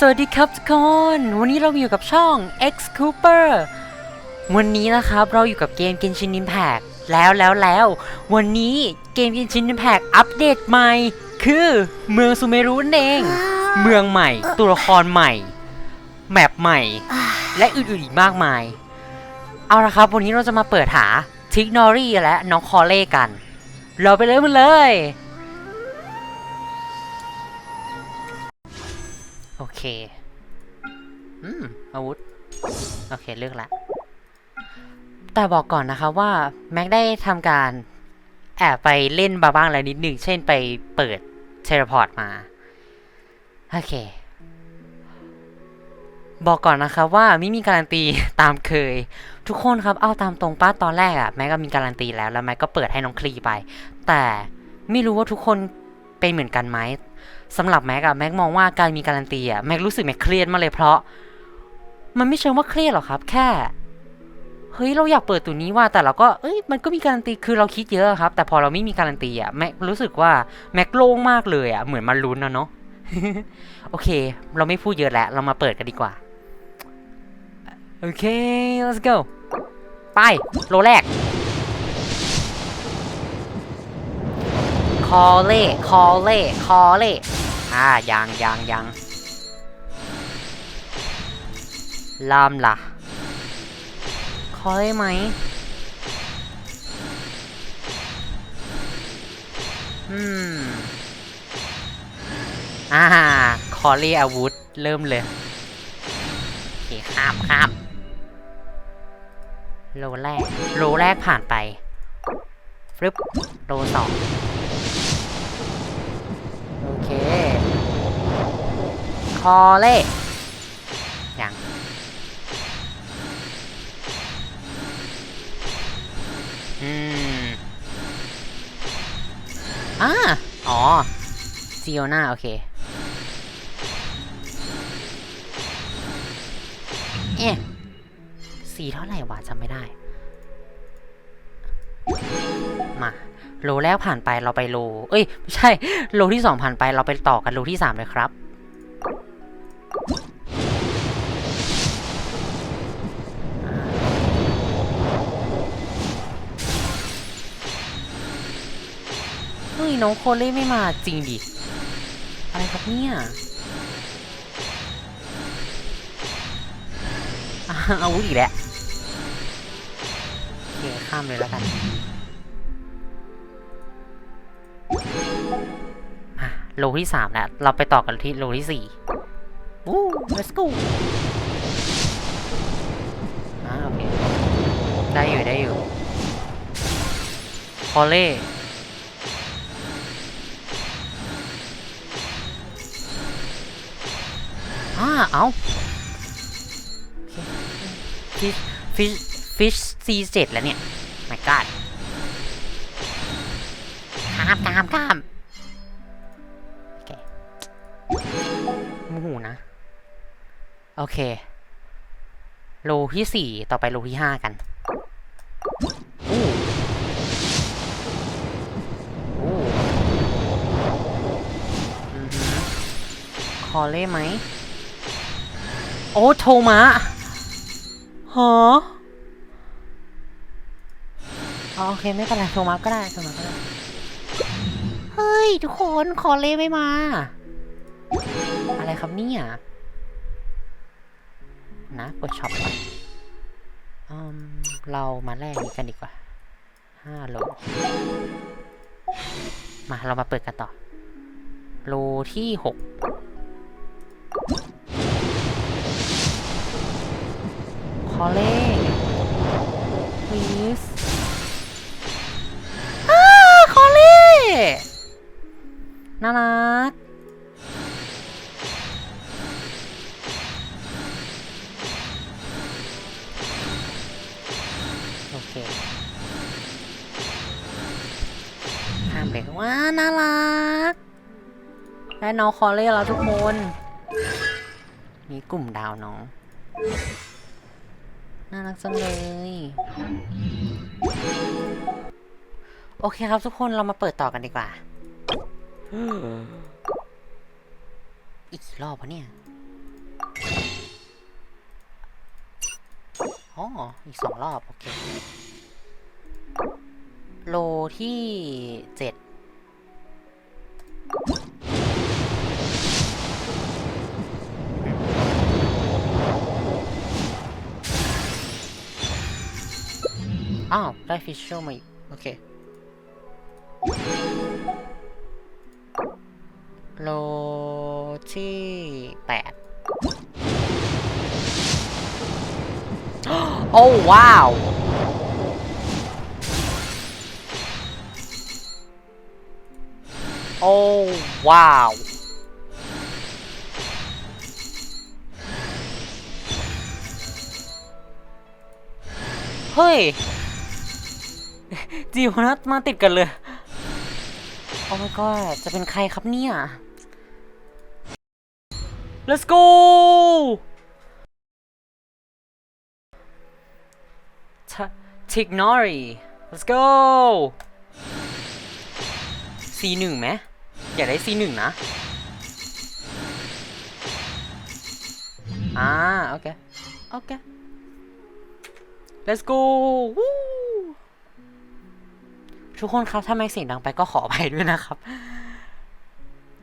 สวัสดีครับทุกคน วันนี้เราอยู่กับช่อง X Cooper วันนี้นะครับเราอยู่กับเกม Genshin Impact แล้วแล้วแล้ววันนี้เกม Genshin Impact อัปเดตใหม่ คือเมืองซูเมรุนั่นเอง เมืองใหม่ ตัวละครใหม่ แมปใหม่ และอื่นๆอีกมากมาย เอาละครับวันนี้เราจะมาเปิดหาทิกนอรี่และน้องคอเล่กัน เราไปเลยมันเลย โอเค อืม อาวุธ โอเค เลือกละ แต่บอกก่อนนะคะว่า แม็กได้ทำการ แอบไปเล่นบาบ้างแล้วนิดหนึ่ง เช่นไปเปิดเทเลพอร์ตมา โอเค บอกก่อนนะคะว่าไม่มีการันตีตามเคย ทุกคนครับเอาตามตรงป้าตอนแรกอะแม็กก็มีการันตีแล้วแล้วแม็กก็เปิดให้น้องคลีไป แต่ไม่รู้ว่าทุกคน เป็นเหมือนกันไหมสำหรับแม็กอะแม็กมองว่าการมีการันตีอะแม็กรู้สึกแม็กเครียดมาเลยเพราะ มันไม่เชิงว่าเครียดหรอกครับ แค่เฮ้ยเราอยากเปิดตัวนี้ว่าแต่เราก็เอ้ยมันก็มีการันตีคือเราคิดเยอะครับ แต่พอเราไม่มีการันตีอะแม็กรู้สึกว่าแม็กโล่งมากเลยอะเหมือนมันลุ้นนะเนาะโอเค เราไม่พูดเยอะแล้วเรามาเปิดกันดีกว่าโอเค let's go ไปโลแรก คอเล่คอเล่คอเล่อ่ายังยังยังลามล่ะคอเล่ไหมอืมอ่าคอเล่อาวุธ เริ่มเลยโอเคข้ามข้ามโลแรก โลแรกผ่านไปฟึบโลสองโอ เค คอเล่ยังอืมอ่าอ๋อซีโอนาโอเค เอ๊ะสีเท่าไหร่วะจำไม่ได้ มา โลแรกผ่านไปเราไปโล เอ้ยไม่ใช่ โลที่สองผ่านไปเราไปต่อกันโลที่สามเลยครับ เฮ้ย น้องโคเล่ไม่มาจริงดิ อะไรครับเนี่ยอาวุธอีกแล้วโอเคข้ามเลยแล้วกัน โลที่สามแล้วเราไปต่อกันที่โลที่สี่อู้ let's go อ่าโอเค ได้อยู่ได้อยู่คอเล่อ่าเอาฟิชฟิชฟิชซีเจ็ดแล้วเนี่ย my god ข้ามข้ามข้าม โอเคโลที่สี่ต่อไปโลที่ห้ากันอู้อู้อือหือคอเล่ไหม โอ้โทมะหออ๋อโอเค ไม่เป็นไรโทมะก็ได้โทมะก็ได้ เฮ้ย ทุกคน คอเล่ไม่มา อะไรครับเนี่ย นะ กดช็อปก่อนอืมเรามาแลกนี้กันดีกว่าห้าโล มาเรามาเปิดกันต่อ โลที่หกคอเล่ please อ้าคอเล่น่ารัก ทำไปว่าน่ารัก ได้น้องคอเล่เราทุกคน มีกลุ่มดาวน้อง น่ารักจังเลย โอเคครับทุกคนเรามาเปิดต่อกันดีกว่า อีกรอบวะเนี่ยอ๋ออีกสองรอบ โอเค โลที่เจ็ดอ้าว ได้ฟิชเชลมาอีก โอเค โลที่แปดโอ้ว้าว อ้ว้าวเฮ้ยจิวนะมาติดกันเลยโอ้ my god จะเป็นใครครับเนี่ย let's go Tignori let's go C1 ไหม อยากได้ C1 นะอ่าโอเค โอเค let's go ทุกคนครับ ถ้าแม็กเสียงดังไปก็ขออภัยด้วยนะครับ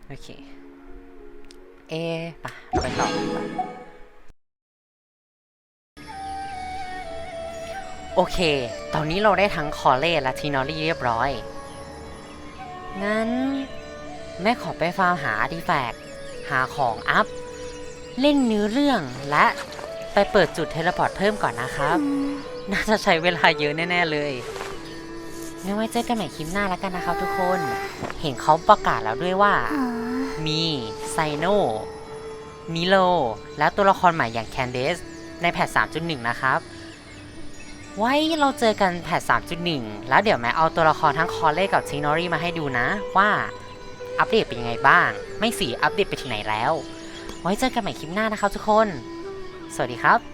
โอเค เอปะไปต่อโอเค ตอนนี้เราได้ทั้งคอเล่และทีนอรี่เรียบร้อย งั้น แม่ขอไปฟาร์มหาอาร์ติแฟกต์หาของอัพ เล่นเนื้อเรื่องและไปเปิดจุดเทเลพอร์ตเพิ่มก่อนนะครับ น่าจะใช้เวลาเยอะแน่ ๆ เลยงั้นไว้เจอกันใหม่คลิปหน้าแล้วกันนะครับทุกคน เห็นเขาประกาศแล้วด้วยว่า มีไซโนมิโล และตัวละครใหม่อย่างแคนเดส ในแพท 3.1 นะครับ ไว้เราเจอกันแพท 3.1 แล้วเดี๋ยวแม่เอาตัวละครทั้งคอเล่กับชินอรี่มาให้ดูนะว่า อัปเดตเป็นยังไงบ้าง ไม่สีอัปเดตไปถึงไหนแล้ว ไว้เจอกันใหม่คลิปหน้านะครับทุกคน สวัสดีครับ